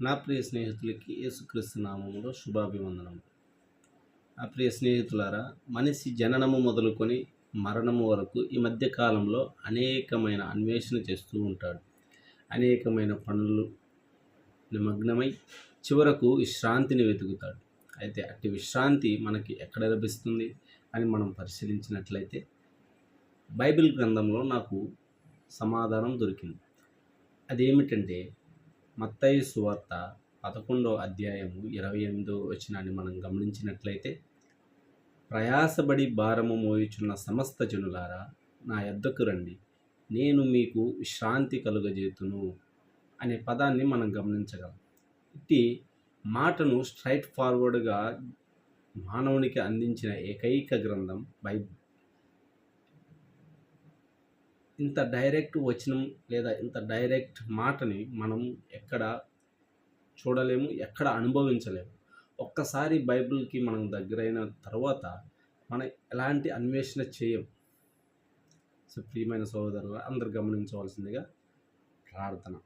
నా ప్రియ స్నేహితులకి యేసుక్రీస్తు నామంలో శుభాభివందనం నా ప్రియ స్నేహితులారా మనిషి జననము మొదలుకొని మరణము వరకు ఈ మధ్య కాలంలో అనేకమైన అన్వేషణ చేస్తూ ఉంటాడు. అనేకమైన పనులు నిమగ్నమై చివరకు విశ్రాంతిని వెతుకుతాడు. అయితే అట్టి విశ్రాంతి మనకి ఎక్కడ లభిస్తుంది అని మనం పరిశీలించినట్లయితే బైబిల్ గ్రంథంలో నాకు సమాధానం దొరికింది. అదేమిటంటే మత్తయి సువార్త పదకొండో అధ్యాయము ఇరవై ఎనిమిదో వచనాన్ని మనం గమనించినట్లయితే ప్రయాసపడి భారము మోయుచున్న సమస్త జనులారా నా యొద్దకు రండి. నేను మీకు విశ్రాంతి కలుగజేతును అనే పదాన్ని మనం గమనించగలం. ఇట్టి మాటను స్ట్రైట్ ఫార్వర్డ్గా మానవునికి అందించిన ఏకైక గ్రంథం బైబిల్ ఇంత డైరెక్ట్ వచనం లేదా ఇంత డైరెక్ట్ మాటని మనం ఎక్కడ చూడలేము ఎక్కడ అనుభవించలేము. ఒక్కసారి బైబిల్కి మనం దగ్గరైన తర్వాత మనం ఎలాంటి అన్వేషణ చేయం? సో ప్రియమైన సోదరులు అందరు గమనించవలసిందిగా ప్రార్థన.